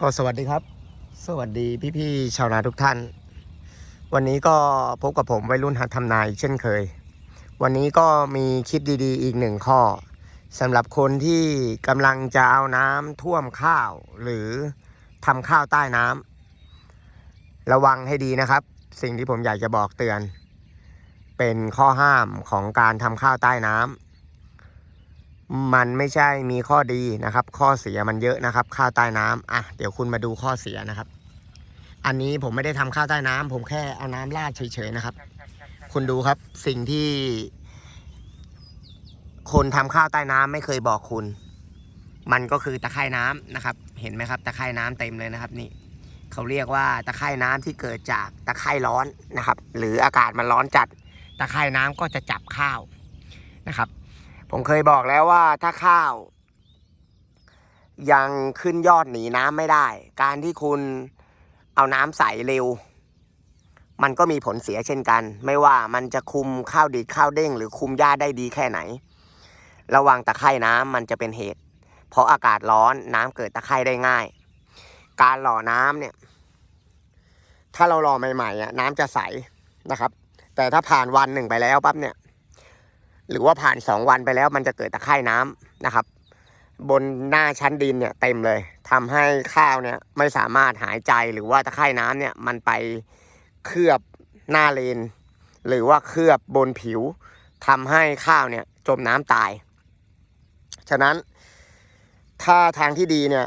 ก็สวัสดีครับ สวัสดีพี่ๆชาวนาทุกท่าน วันนี้ก็พบกับผมวัยรุ่นหัดทำนาอีกเช่นเคย วันนี้ก็มีคลิปดีๆ อีกหนึ่งข้อสำหรับคนที่กำลังจะเอาน้ำท่วมข้าว หรือทำข้าวใต้น้ำระวังให้ดีนะครับ สิ่งที่ผมอยากจะบอกเตือน เป็นข้อห้ามของการทำข้าวใต้น้ำ มันไม่ใช่มีข้อดีนะครับ ข้อเสียมันเยอะนะครับข้าวใต้น้ำอะเดี๋ยวคุณมาดูข้อเสียนะครับ อันนี้ผมไม่ได้ทำข้าวใต้น้ำผมแค่เอาน้ำราดเฉยๆนะครับ คุณดูครับสิ่งที่ คนทำข้าวใต้น้ำไม่เคยบอกคุณ มันก็คือตะไคร่น้ำนะครับ เห็นไหมครับ ตะไคร่น้ำเต็มเลยนะครับ นี่เขาเรียกว่าตะไคร่น้ำที่เกิดจากตะไคร่ร้อนนะครับ หรืออากาศมันร้อนจัด ตะไคร่น้ำก็จะจับข้าวนะครับ ผมเคยบอกแล้วว่าถ้าข้าว ยังขึ้นยอดหนีน้ำไม่ได้ การที่คุณเอาน้ำใสเร็ว มันก็มีผลเสียเช่นกัน ไม่ว่ามันจะคุมข้าวดีข้าวเด้ง หรือคุมหญ้าได้ดีแค่ไหน ระวังตะไคร่น้ำมันจะเป็นเหตุ เพราะอากาศร้อนน้ำเกิดตะไคร่ได้ง่าย การหล่อน้ำเนี่ย ถ้าเราหล่อใหม่ๆอะน้ำจะใสนะครับ แต่ถ้าผ่านวันหนึ่งไปแล้วปั๊บเนี่ย หรือว่าผ่านสองวันไปแล้วมันจะเกิดตะไคร่น้ำนะครับ บนหน้าชั้นดินเนี่ยเต็มเลยทำให้ข้าวเนี่ยไม่สามารถหายใจหรือว่าตะไคร่น้ำเนี่ยมันไปเคลือบหน้าเลน หรือว่าเคลือบบนผิวทำให้ข้าวเนี่ยจมน้ำตาย ฉะนั้นถ้าทางที่ดีเนี่ย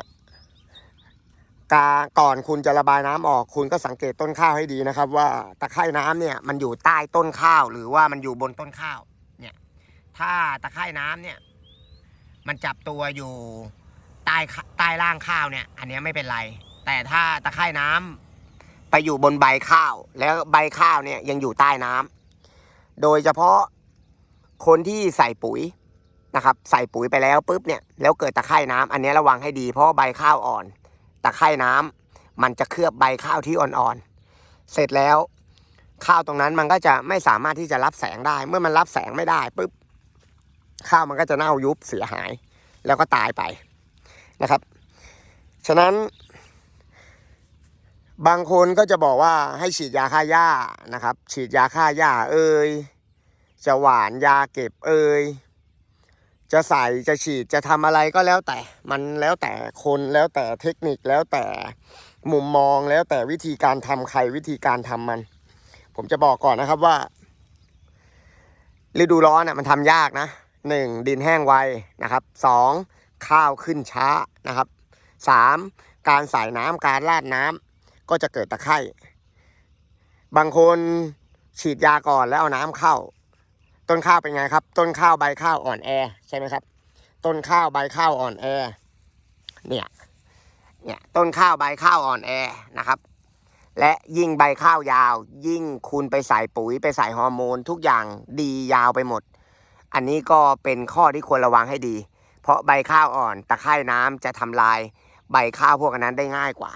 กาก่อนคุณจะระบายน้ำออก คุณก็สังเกตต้นข้าวให้ดีนะครับ ว่าตะไคร่น้ำเนี่ยมันอยู่ใต้ต้นข้าว หรือว่ามันอยู่บนต้นข้าว ถ้าตะไคร่น้ำเนี่ย มันจับตัวอยู่ใต้ใต้ล่างข้าวเนี่ย อันนี้ไม่เป็นไร แต่ถ้าตะไคร่น้ำไปอยู่บนใบข้าว แล้วใบข้าวเนี่ยยังอยู่ใต้น้ำโดยเฉพาะคนที่ใส่ปุ๋ยนะครับ ใส่ปุ๋ยไปแล้วปุ๊บเนี่ยแล้วเกิดตะไคร่น้ำอันนี้ระวังให้ดีเพราะใบข้าวอ่อน ตะไคร่น้ำมันจะเคลือบใบข้าวที่อ่อนๆเสร็จแล้วข้าวตรงนั้นมันก็จะไม่สามารถที่จะรับแสงได้ เมื่อมันรับแสงไม่ได้ปุ๊บ ข้าวมันก็จะเน่ายุบเสียหาย แล้วก็ตายไปนะครับ ฉะนั้น บางคนก็จะบอกว่าให้ฉีดยาฆ่าหญ้านะครับ ฉีดยาฆ่าหญ้าเอ่ยจะหวานยาเก็บเอ่ยจะใส่จะฉีดจะทำอะไรก็แล้วแต่ มันแล้วแต่คนแล้วแต่เทคนิคแล้วแต่มุมมองแล้วแต่วิธีการทำใครวิธีการทำมัน ผมจะบอกก่อนนะครับว่า ฤดูร้อนอะมันทำยากนะ หนึ่งดินแห้งไวนะครับสองข้าวขึ้นช้านะครับสามการใส่น้ำการราดน้ำก็จะเกิดตะไคร่บางคนฉีดยาก่อนแล้วเอาน้ำเข้า ต้นข้าวเป็นไงครับ ต้นข้าวใบข้าวอ่อนแอใช่ไหมครับ ต้นข้าวใบข้าวอ่อนแอเนี่ยเนี่ยต้นข้าวใบข้าวอ่อนแอนะครับและยิ่งใบข้าวยาว ยิ่งคุณไปใส่ปุ๋ยไปใส่ฮอร์โมน ทุกอย่างดียาวไปหมด อันนี้ก็เป็นข้อที่ควรระวังให้ดี เพราะใบข้าวอ่อนตะไคร่น้ำจะทำลายใบข้าวพวกนั้นได้ง่ายกว่า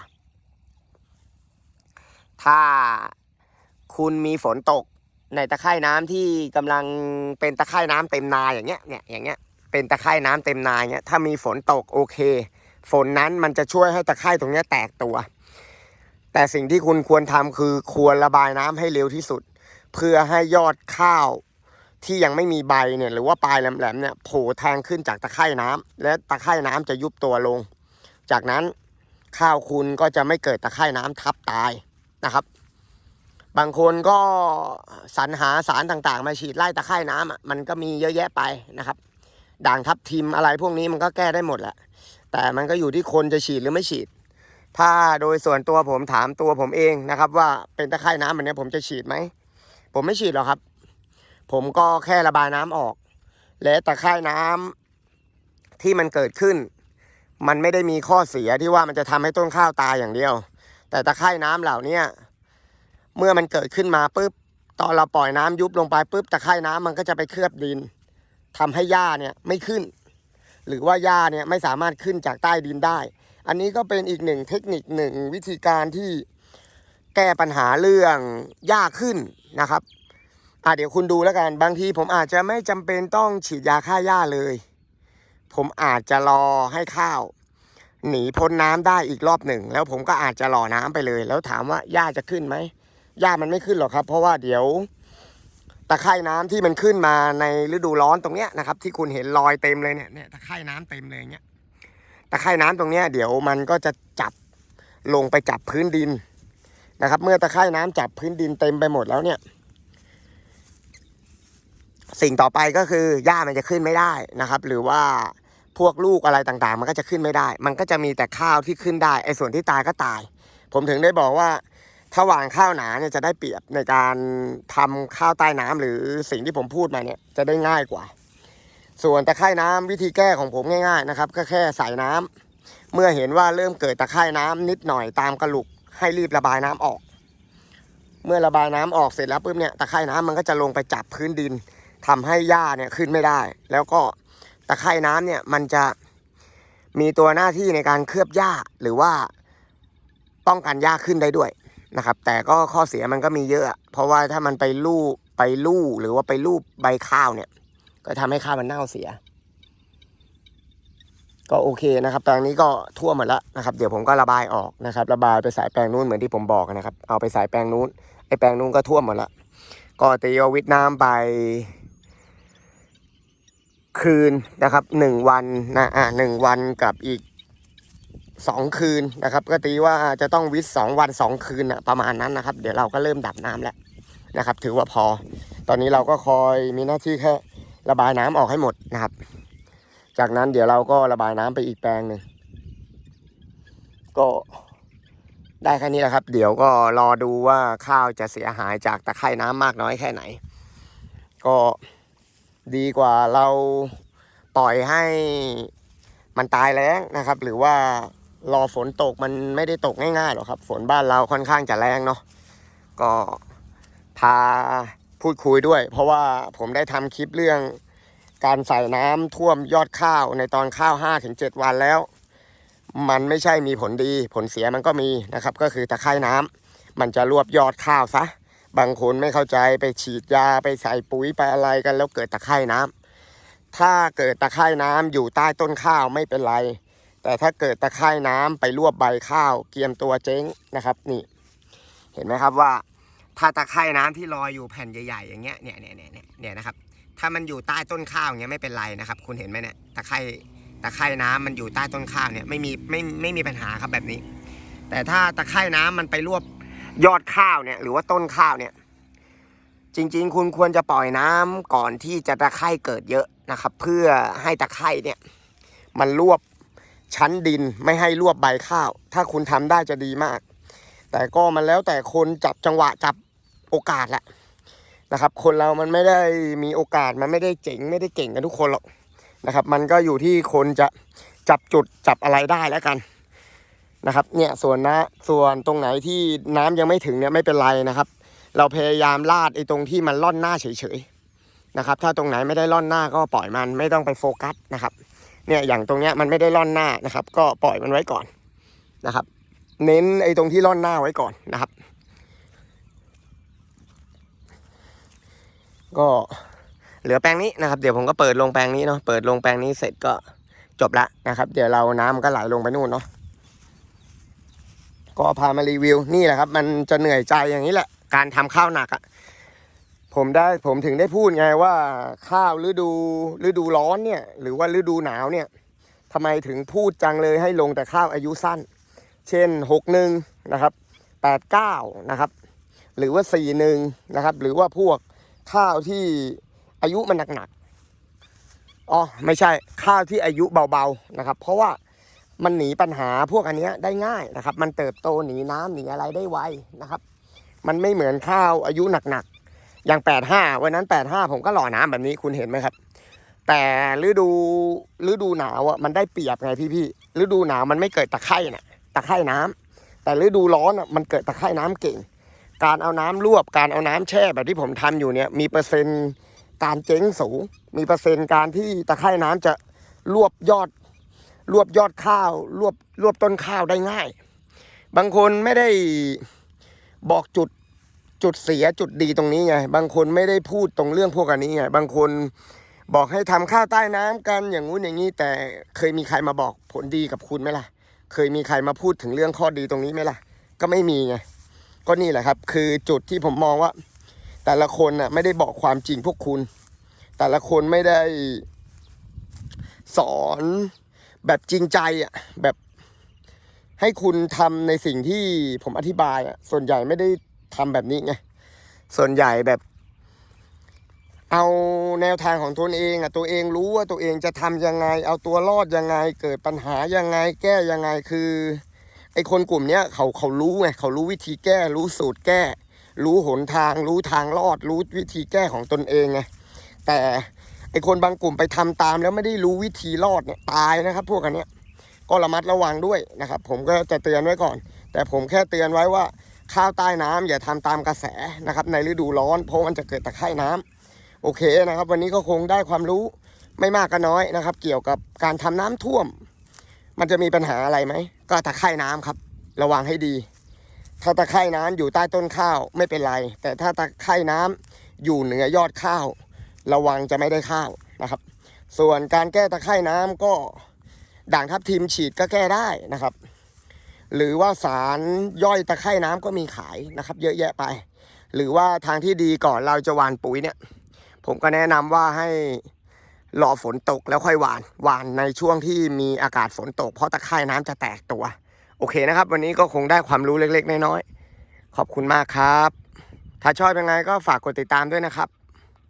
ถ้าคุณมีฝนตกในตะไคร่น้ำที่กำลังเป็นตะไคร่น้ำเต็มนาอย่างเงี้ยเนี่ยอย่างเงี้ยเป็นตะไคร่น้ำเต็มนาเงี้ยถ้ามีฝนตกโอเค ฝนนั้นมันจะช่วยให้ตะไคร่ตรงเนี้ยแตกตัว แต่สิ่งที่คุณควรทำคือควรระบายน้ำให้เร็วที่สุด เพื่อให้ยอดข้าว ที่ยังไม่มีใบเนี่ยหรือว่าปลายแหลมๆเนี่ยโผล่แทงขึ้นจากตะไคร่น้ำและตะไคร่น้ำจะยุบตัวลง จากนั้นข้าวคุณก็จะไม่เกิดตะไคร่น้ำทับตายนะครับ บางคนก็สรรหาสารต่างๆ มาฉีดไล่ตะไคร่น้ำมันก็มีเยอะแยะไปนะครับ ด่างทับทิมอะไรพวกนี้มันก็แก้ได้หมดแหละแต่มันก็อยู่ที่คนจะฉีดหรือไม่ฉีด ถ้าโดยส่วนตัวผมถามตัวผมเองนะครับ ว่าเป็นตะไคร่น้ำแบบนี้ผมจะฉีดไหมผมไม่ฉีดหรอกครับ ผมก็แค่ระบายน้ำออก และตะไคร่น้ำที่มันเกิดขึ้น มันไม่ได้มีข้อเสียที่ว่ามันจะทำให้ต้นข้าวตายอย่างเดียว แต่ตะไคร่น้ำเหล่าเนี้ยเมื่อมันเกิดขึ้นมาปุ๊บตอนเราปล่อยน้ำยุบลงไปปุ๊บตะไคร่น้ำมันก็จะไปเคลือบดินทำให้หญ้าเนี่ยไม่ขึ้น หรือว่าหญ้าเนี่ยไม่สามารถขึ้นจากใต้ดินได้ อันนี้ก็เป็นอีกหนึ่งเทคนิคหนึ่งวิธีการที่แก้ปัญหาเรื่องหญ้าขึ้นนะครับ อะเดี๋ยวคุณดูแล้วกัน บางทีผมอาจจะไม่จำเป็นต้องฉีดยาฆ่าหญ้าเลย ผมอาจจะรอให้ข้าว หนีพ้นน้ำได้อีกรอบหนึ่ง แล้วผมก็อาจจะหล่อน้ำไปเลย แล้วถามว่าหญ้าจะขึ้นไหมหญ้ามันไม่ขึ้นหรอกครับ เพราะว่าเดี๋ยวตะไคร่น้ำที่มันขึ้นมาในฤดูร้อนตรงเนี้ยนะครับ ที่คุณเห็นรอยเต็มเลยเนี่ยเนี่ยตะไคร่น้ำเต็มเลยเนี้ยตะไคร่น้ำตรงเนี้ยเดี๋ยวมันก็จะจับลงไปจับพื้นดินนะครับ เมื่อตะไคร่น้ำจับพื้นดินเต็มไปหมดแล้วเนี่ย สิ่งต่อไปก็คือหญ้ามันจะขึ้นไม่ได้นะครับ หรือว่าพวกลูกอะไรต่างๆ มันก็จะขึ้นไม่ได้ มันก็จะมีแต่ข้าวที่ขึ้นได้ไอ้ส่วนที่ตายก็ตาย ผมถึงได้บอกว่าถ้าหว่างข้าวหนาเนี่ยจะได้เปรียบในการทำข้าวใต้น้ำหรือสิ่งที่ผมพูดมาเนี่ยจะได้ง่ายกว่า ส่วนตะไคร่น้ำวิธีแก้ของผมง่ายๆนะครับ ก็แค่ใส่น้ำเมื่อเห็นว่าเริ่มเกิดตะไคร่น้ำนิดหน่อยตามกระลุกให้รีบระบายน้ำออก เมื่อระบายน้ำออกเสร็จแล้วปุ๊บเนี่ยตะไคร่น้ำมันก็จะลงไปจับพื้นดิน ทำให้หญ้าเนี่ยขึ้นไม่ได้ แล้วก็ตะไคร่น้ำเนี่ยมันจะมีตัวหน้าที่ในการเคลือบหญ้าหรือว่าป้องกันหญ้าขึ้นได้ด้วยนะครับ แต่ก็ข้อเสียมันก็มีเยอะ เพราะว่าถ้ามันไปลูบไปลู่หรือว่าไปลูบใบข้าวเนี่ย ก็ทำให้ข้าวมันเน่าเสีย ก็โอเคนะครับแปลงนี้ก็ทั่วหมดแล้วนะครับ เดี๋ยวผมก็ระบายออกนะครับ ระบายไปสายแปลงนู้นเหมือนที่ผมบอกนะครับ เอาไปสายแปลงนู้นไอแปลงนู้นก็ท่วมหมดแล้วก็ตีเอาวิทน้ำไป คืนนะครับหนึ่งวันนะอ่าหนึ่งวันกับอีกสองคืนนะครับก็ตีว่าจะต้องวิทย์สองวันสองคืนนะประมาณนั้นนะครับ เดี๋ยวเราก็เริ่มดับน้ำแล้วนะครับ ถือว่าพอ ตอนนี้เราก็คอยมีหน้าที่แค่ระบายน้ำออกให้หมดนะครับ จากนั้นเดี๋ยวเราก็ระบายน้ำไปอีกแปลงหนึ่งก็ได้แค่นี้แหละครับ เดี๋ยวก็รอดูว่าข้าวจะเสียหายจากตะไคร่น้ำมากน้อยแค่ไหน ก็ ดีกว่าเราปล่อยให้มันตายแล้งนะครับ หรือว่ารอฝนตกมันไม่ได้ตกง่ายๆหรอกครับ ฝนบ้านเราค่อนข้างจะแรงเนาะก็พาพูดคุยด้วย เพราะว่าผมได้ทำคลิปเรื่องการใส่น้ำท่วมยอดข้าวในตอนข้าว 5-7ถึงวันแล้ว มันไม่ใช่มีผลดีผลเสียมันก็มีนะครับ ก็คือตะไคร่น้ำมันจะรวบยอดข้าวซะ บางคนไม่เข้าใจไปฉีดยาไปใส่ปุ๋ยไปอะไรกันแล้วเกิดตะไคร่น้ำถ้าเกิดตะไคร่น้ำอยู่ใต้ต้นข้าวไม่เป็นไร แต่ถ้าเกิดตะไคร่น้ำไปรวบใบข้าวเกียมตัวเจ๊งนะครับนี่ เห็นไหมครับว่า ถ้าตะไคร่น้ำที่ลอยอยู่แผ่นใหญ่ๆอย่างเงี้ยเนี่ยเนี่ยเนี่ยเนี่ยนะครับ ถ้ามันอยู่ใต้ต้นข้าวอย่างเงี้ยไม่เป็นไรนะครับ คุณเห็นไหมเนี่ยตะไคร่ตะไคร่น้ำมันอยู่ใต้ต้นข้าวเนี่ยไม่มีไม่ไม่มีปัญหาครับแบบนี้ แต่ถ้าตะไคร่น้ำมันไปรวบ ยอดข้าวเนี่ย หรือว่าต้นข้าวเนี่ย จริง ๆ คุณควรจะปล่อยน้ำก่อนที่จะตะไคร่เกิดเยอะนะครับ เพื่อให้ตะไคร่เนี่ย มันรวบชั้นดินไม่ให้รวบใบข้าว ถ้าคุณทำได้จะดีมาก แต่ก็มันแล้วแต่คนจับจังหวะจับโอกาสแหละนะครับ คนเรามันไม่ได้มีโอกาสมันไม่ได้เจ๋งไม่ได้เก่งกันทุกคนหรอกนะครับ มันก็อยู่ที่คนจะจับจุดจับอะไรได้แล้วกัน นะครับเนี่ยส่วนนะส่วนตรงไหนที่น้ำยังไม่ถึงเนี่ยไม่เป็นไรนะครับ เราพยายามลาดไอ้ตรงที่มันล่อนหน้าเฉยๆนะครับ ถ้าตรงไหนไม่ได้ล่อนหน้าก็ปล่อยมันไม่ต้องไปโฟกัสนะครับเนี่ยอย่างตรงเนี้ยมันไม่ได้ล่อนหน้านะครับ ก็ปล่อยมันไว้ก่อนนะครับ เน้นไอ้ตรงที่ล่อนหน้าไว้ก่อนนะครับ ก็เหลือแปลงนี้นะครับ เดี๋ยวผมก็เปิดลงแปลงนี้เนาะเปิดลงแปลงนี้เสร็จก็จบละนะครับ เดี๋ยวเราน้ำมันก็ไหลลงไปนู่นเนาะ ก็พามารีวิวนี่แหละครับ มันจะเหนื่อยใจอย่างนี้แหละ การทำข้าวหนักอะผมได้ผมถึงได้พูดไงว่าข้าวฤดูฤดูร้อนเนี่ย หรือว่าฤดูหนาวเนี่ยทำไมถึงพูดจังเลยให้ลงแต่ข้าวอายุสั้น เช่นหกหนึ่งนะครับแปดเก้านะครับ หรือว่าสี่หนึ่งนะครับ หรือว่าพวกข้าวที่อายุมันหนักๆอ๋อไม่ใช่ข้าวที่อายุเบาๆนะครับ เพราะว่า มันหนีปัญหาพวกอันนี้ได้ง่ายนะครับ มันเติบโตหนีน้ำหนีอะไรได้ไวนะครับ มันไม่เหมือนข้าวอายุหนักๆอย่าง 85 วันนั้น 85 ผมก็หล่อน้ำแบบนี้คุณเห็นไหมครับ แต่ฤดูฤดูหนาวอะมันได้เปรียบไงพี่ๆฤดูหนาวมันไม่เกิดตะไคร่น่ะตะไคร่น้ำแต่ฤดูร้อนอะมันเกิดตะไคร่น้ำเก่ง การเอาน้ำรวบการเอาน้ำแช่แบบที่ผมทำอยู่เนี่ยมีเปอร์เซ็นต์การเจ๊งสูง มีเปอร์เซ็นต์การที่ตะไคร่น้ำจะรวบยอด รวบยอดข้าว รวบรวบต้นข้าวได้ง่าย บางคนไม่ได้บอกจุดจุดเสียจุดดีตรงนี้ไง บางคนไม่ได้พูดตรงเรื่องพวกอันนี้ไง บางคนบอกให้ทำข้าวใต้น้ำกันอย่างงู้นอย่างนี้ แต่เคยมีใครมาบอกผลดีกับคุณไหมล่ะ เคยมีใครมาพูดถึงเรื่องข้อดีตรงนี้ไหมล่ะ ก็ไม่มีไง ก็นี่แหละครับ คือจุดที่ผมมองว่า แต่ละคนน่ะไม่ได้บอกความจริงพวกคุณ แต่ละคนไม่ได้สอน แบบจริงใจอะแบบให้คุณทำในสิ่งที่ผมอธิบายอะส่วนใหญ่ไม่ได้ทำแบบนี้ไงส่วนใหญ่แบบ เอาแนวทางของตนเองอะตัวเองรู้ว่าตัวเองจะทำยังไง เอาตัวรอดยังไง เกิดปัญหายังไง แก้ยังไงคือไอ้คนกลุ่มเนี้ยเขาเขารู้ไงเขารู้วิธีแก้ รู้สูตรแก้ รู้หนทาง รู้ทางรอด รู้วิธีแก้ของตนเองไงแต่ ไอคนบางกลุ่มไปทำตามแล้วไม่ได้รู้วิธีรอดเนี่ยตายนะครับ พวกอันเนี้ยก็ระมัดระวังด้วยนะครับ ผมก็จะเตือนไว้ก่อน แต่ผมแค่เตือนไว้ว่าข้าวใต้น้ำอย่าทำตามกระแสนะครับ ในฤดูร้อนเพราะมันจะเกิดตะไคร่น้ำโอเคนะครับ วันนี้ก็คงได้ความรู้ไม่มากก็น้อยนะครับ เกี่ยวกับการทำน้ำท่วม มันจะมีปัญหาอะไรไหมก็ตะไคร่น้ำครับ ระวังให้ดี ถ้าตะไคร่น้ำอยู่ใต้ต้นข้าวไม่เป็นไร แต่ถ้าตะไคร่น้ำอยู่เหนือยอดข้าว ระวังจะไม่ได้ข้าวนะครับ ส่วนการแก้ตะไคร่น้ำก็ด่างทับทิมฉีดก็แก้ได้นะครับ หรือว่าสารย่อยตะไคร่น้ำก็มีขายนะครับ เยอะแยะไป หรือว่าทางที่ดีก่อนเราจะหว่านปุ๋ยเนี่ย ผมก็แนะนำว่าให้รอฝนตกแล้วค่อยหวาน หวานในช่วงที่มีอากาศฝนตก เพราะตะไคร่น้ำจะแตกตัว โอเคนะครับ วันนี้ก็คงได้ความรู้เล็กๆ น้อยๆ ขอบคุณมากครับ ถ้าชอบยังไงก็ฝากกดติดตามด้วยนะครับ